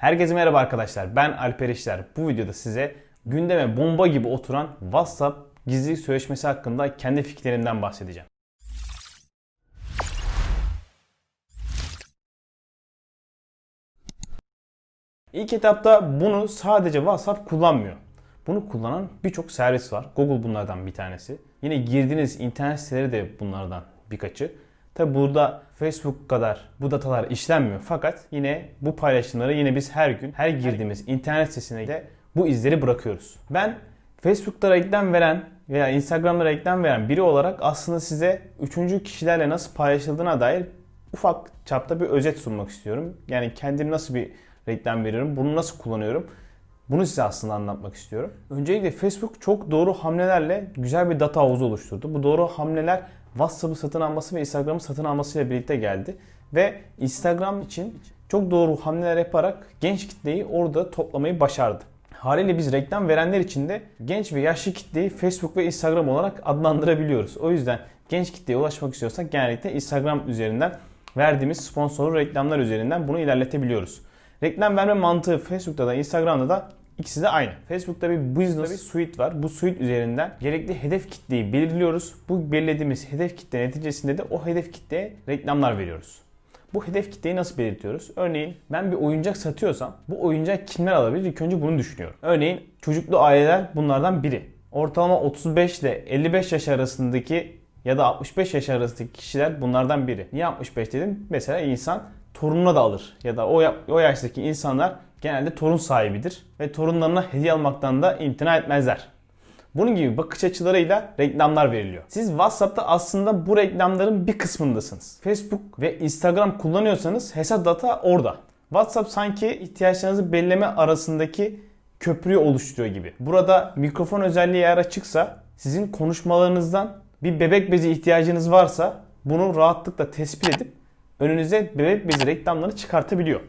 Herkese merhaba arkadaşlar. Ben Alper İşler. Bu videoda size gündeme bomba gibi oturan WhatsApp gizlilik sözleşmesi hakkında kendi fikirlerimden bahsedeceğim. İlk etapta bunu sadece WhatsApp kullanmıyor. Bunu kullanan birçok servis var. Google bunlardan bir tanesi. Yine girdiğiniz internet siteleri de bunlardan birkaçı. Tabi burada Facebook kadar bu datalar işlenmiyor. Fakat yine bu paylaşımları yine biz her gün her girdiğimiz internet sitesine de bu izleri bırakıyoruz. Ben Facebook'ta reklam veren veya Instagram'da reklam veren biri olarak aslında size üçüncü kişilerle nasıl paylaşıldığına dair ufak çapta bir özet sunmak istiyorum. Yani kendim nasıl bir reklam veriyorum, bunu nasıl kullanıyorum bunu size aslında anlatmak istiyorum. Öncelikle Facebook çok doğru hamlelerle güzel bir data havuzu oluşturdu. Bu doğru hamleler WhatsApp'ı satın alması ve Instagram'ı satın almasıyla birlikte geldi. Ve Instagram için çok doğru hamleler yaparak genç kitleyi orada toplamayı başardı. Haliyle biz reklam verenler için de genç ve yaşlı kitleyi Facebook ve Instagram olarak adlandırabiliyoruz. O yüzden genç kitleye ulaşmak istiyorsak genellikle Instagram üzerinden verdiğimiz sponsorlu reklamlar üzerinden bunu ilerletebiliyoruz. Reklam verme mantığı Facebook'ta da Instagram'da da ikisi de aynı. Facebook'ta bir business bir suite var. Bu suite üzerinden gerekli hedef kitleyi belirliyoruz. Bu belirlediğimiz hedef kitle neticesinde de o hedef kitleye reklamlar veriyoruz. Bu hedef kitleyi nasıl belirtiyoruz? Örneğin ben bir oyuncak satıyorsam bu oyuncak kimler alabilir? İlk önce bunu düşünüyorum. Örneğin çocuklu aileler bunlardan biri. Ortalama 35 ile 55 yaş arasındaki ya da 65 yaş arasındaki kişiler bunlardan biri. Niye 65 dedim? Mesela insan torununa da alır. Ya da o, o yaştaki insanlar genelde torun sahibidir. Ve torunlarına hediye almaktan da imtina etmezler. Bunun gibi bakış açılarıyla reklamlar veriliyor. Siz WhatsApp'ta aslında bu reklamların bir kısmındasınız. Facebook ve Instagram kullanıyorsanız hesap data orada. WhatsApp sanki ihtiyaçlarınızı belirleme arasındaki köprüyü oluşturuyor gibi. Burada mikrofon özelliği eğer açıksa sizin konuşmalarınızdan bir bebek bezi ihtiyacınız varsa bunu rahatlıkla tespit edip önünüze bebek bezi reklamlarını çıkartabiliyor.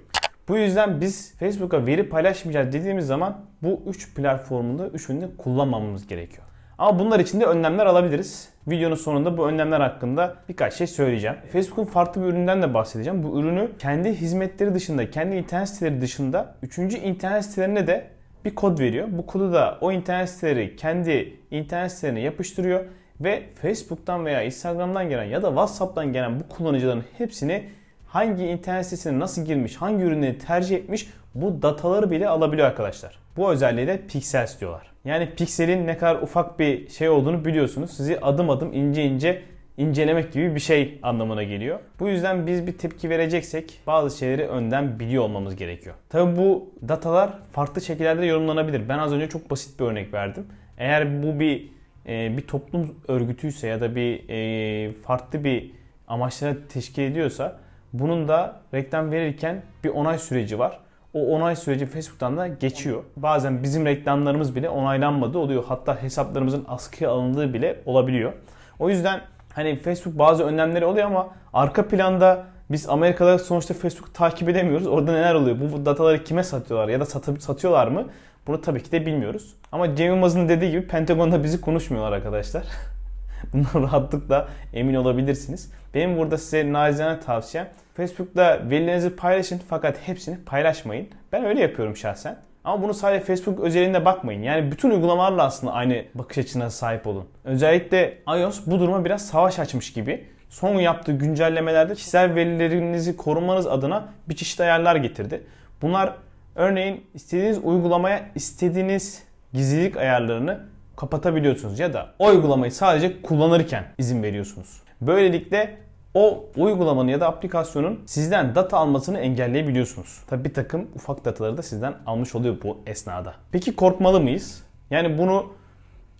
Bu yüzden biz Facebook'a veri paylaşmayacağız dediğimiz zaman bu 3 platformunda üçünü de kullanmamamız gerekiyor. Ama bunlar için de önlemler alabiliriz. Videonun sonunda bu önlemler hakkında birkaç şey söyleyeceğim. Facebook'un farklı bir üründen de bahsedeceğim. Bu ürünü kendi hizmetleri dışında, kendi internet siteleri dışında 3. internet sitelerine de bir kod veriyor. Bu kodu da o internet siteleri kendi internet sitelerine yapıştırıyor ve Facebook'tan veya Instagram'dan gelen ya da WhatsApp'tan gelen bu kullanıcıların hepsini hangi internet sitesine nasıl girmiş, hangi ürünleri tercih etmiş bu dataları bile alabiliyor arkadaşlar. Bu özelliği de Pixels diyorlar. Yani pikselin ne kadar ufak bir şey olduğunu biliyorsunuz. Sizi adım adım ince ince incelemek gibi bir şey anlamına geliyor. Bu yüzden biz bir tepki vereceksek bazı şeyleri önden biliyor olmamız gerekiyor. Tabi bu datalar farklı şekillerde yorumlanabilir. Ben az önce çok basit bir örnek verdim. Eğer bu bir e, bir toplum örgütüyse ya da bir e, farklı bir amaçlara teşkil ediyorsa bunun da reklam verirken bir onay süreci var. O onay süreci Facebook'tan da geçiyor. Bazen bizim reklamlarımız bile onaylanmadığı oluyor. Hatta hesaplarımızın askıya alındığı bile olabiliyor. O yüzden hani Facebook bazı önlemleri oluyor ama arka planda biz Amerika'da sonuçta Facebook takip edemiyoruz. Orada neler oluyor? Bu dataları kime satıyorlar ya da satıp satıyorlar mı? Bunu tabii ki de bilmiyoruz. Ama Cem Yılmaz'ın dediği gibi Pentagon'da bizi konuşmuyorlar arkadaşlar. Bundan rahatlıkla emin olabilirsiniz. Benim burada size nacizane tavsiyem Facebook'ta verilerinizi paylaşın fakat hepsini paylaşmayın. Ben öyle yapıyorum şahsen. Ama bunu sadece Facebook özelinde bakmayın. Yani bütün uygulamalarla aslında aynı bakış açısına sahip olun. Özellikle iOS bu duruma biraz savaş açmış gibi. Son yaptığı güncellemelerde kişisel verilerinizi korumanız adına bir çeşit ayarlar getirdi. Bunlar örneğin istediğiniz uygulamaya istediğiniz gizlilik ayarlarını kapatabiliyorsunuz ya da o uygulamayı sadece kullanırken izin veriyorsunuz. Böylelikle o uygulamanın ya da aplikasyonun sizden data almasını engelleyebiliyorsunuz. Tabi bir takım ufak dataları da sizden almış oluyor bu esnada. Peki korkmalı mıyız? Yani bunu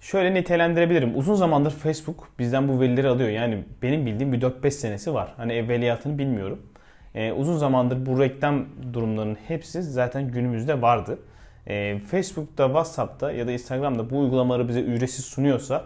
şöyle nitelendirebilirim. Uzun zamandır Facebook bizden bu verileri alıyor. Yani benim bildiğim bir 4-5 senesi var. Hani evveliyatını bilmiyorum. Ee, uzun zamandır bu reklam durumlarının hepsi zaten günümüzde vardı. Ee, Facebook'ta, WhatsApp'ta ya da Instagram'da bu uygulamaları bize ücretsiz sunuyorsa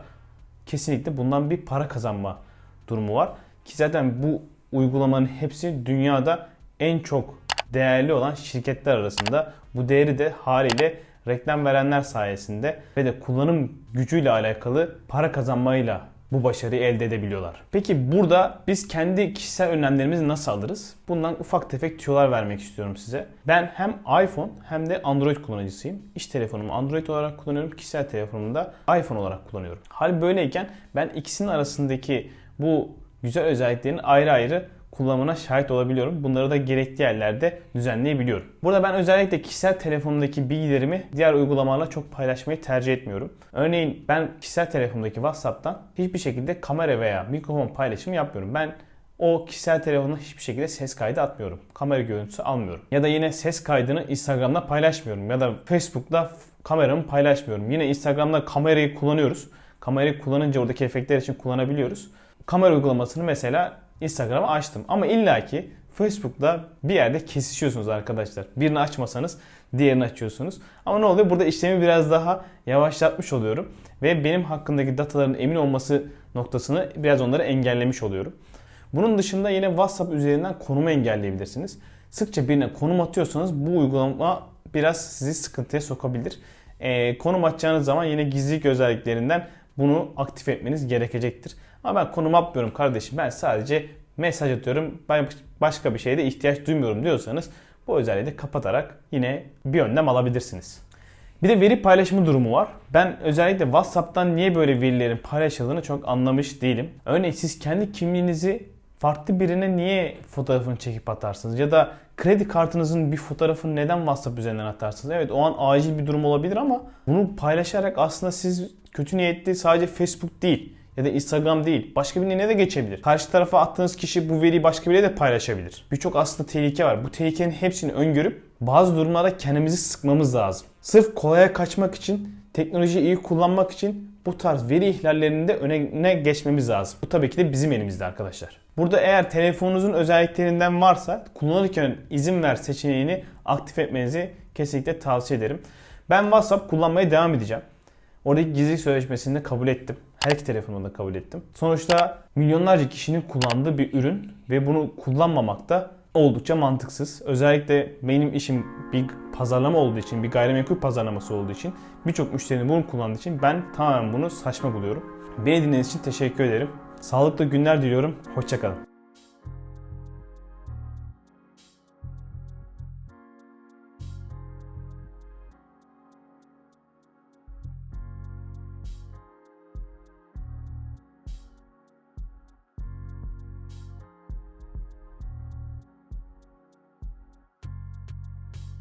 kesinlikle bundan bir para kazanma durumu var. Ki zaten bu uygulamanın hepsi dünyada en çok değerli olan şirketler arasında. Bu değeri de haliyle reklam verenler sayesinde ve de kullanım gücüyle alakalı para kazanmayla bu başarıyı elde edebiliyorlar. Peki burada biz kendi kişisel önlemlerimizi nasıl alırız? Bundan ufak tefek tüyolar vermek istiyorum size. Ben hem iPhone hem de Android kullanıcısıyım. İş telefonumu Android olarak kullanıyorum. Kişisel telefonumu da iPhone olarak kullanıyorum. Hal böyleyken ben ikisinin arasındaki bu güzel özelliklerin ayrı ayrı kullanımına şahit olabiliyorum. Bunları da gerekli yerlerde düzenleyebiliyorum. Burada ben özellikle kişisel telefonumdaki bilgilerimi diğer uygulamalarla çok paylaşmayı tercih etmiyorum. Örneğin ben kişisel telefonumdaki WhatsApp'tan hiçbir şekilde kamera veya mikrofon paylaşımı yapmıyorum. Ben o kişisel telefonuna hiçbir şekilde ses kaydı atmıyorum. Kamera görüntüsü almıyorum. Ya da yine ses kaydını Instagram'da paylaşmıyorum. Ya da Facebook'ta kameramı paylaşmıyorum. Yine Instagram'da kamerayı kullanıyoruz. Kamerayı kullanınca oradaki efektler için kullanabiliyoruz. Kamera uygulamasını mesela Instagram'a açtım. Ama illaki Facebook'ta bir yerde kesişiyorsunuz arkadaşlar. Birini açmasanız diğerini açıyorsunuz. Ama ne oluyor? Burada işlemi biraz daha yavaşlatmış oluyorum. Ve benim hakkındaki dataların emin olması noktasını biraz onları engellemiş oluyorum. Bunun dışında yine WhatsApp üzerinden konumu engelleyebilirsiniz. Sıkça birine konum atıyorsanız bu uygulama biraz sizi sıkıntıya sokabilir. Ee, konum atacağınız zaman yine gizlilik özelliklerinden bunu aktif etmeniz gerekecektir. Ama ben konum atmıyorum kardeşim ben sadece mesaj atıyorum ben başka bir şeyde ihtiyaç duymuyorum diyorsanız bu özelliği de kapatarak yine bir önlem alabilirsiniz. Bir de veri paylaşımı durumu var. Ben özellikle WhatsApp'tan niye böyle verilerin paylaşıldığını çok anlamış değilim. Örneğin siz kendi kimliğinizi farklı birine niye fotoğrafını çekip atarsınız? Ya da kredi kartınızın bir fotoğrafını neden WhatsApp üzerinden atarsınız? Evet o an acil bir durum olabilir ama bunu paylaşarak aslında siz kötü niyetli sadece Facebook değil ya da Instagram değil. Başka birine de geçebilir. Karşı tarafa attığınız kişi bu veriyi başka biriyle de paylaşabilir. Birçok aslında tehlike var. Bu tehlikenin hepsini öngörüp bazı durumlarda kendimizi sıkmamız lazım. Sırf kolaya kaçmak için, teknolojiyi iyi kullanmak için bu tarz veri ihlallerinin de önüne geçmemiz lazım. Bu tabii ki de bizim elimizde arkadaşlar. Burada eğer telefonunuzun özelliklerinden varsa kullanırken izin ver seçeneğini aktif etmenizi kesinlikle tavsiye ederim. Ben WhatsApp kullanmaya devam edeceğim. Oradaki gizlilik sözleşmesini de kabul ettim. Her iki telefonunu da kabul ettim. Sonuçta milyonlarca kişinin kullandığı bir ürün ve bunu kullanmamak da oldukça mantıksız. Özellikle benim işim bir pazarlama olduğu için, bir gayrimenkul pazarlaması olduğu için, birçok müşterinin bunu kullandığı için ben tamamen bunu saçma buluyorum. Beni dinlediğiniz için teşekkür ederim. Sağlıklı günler diliyorum. Hoşçakalın.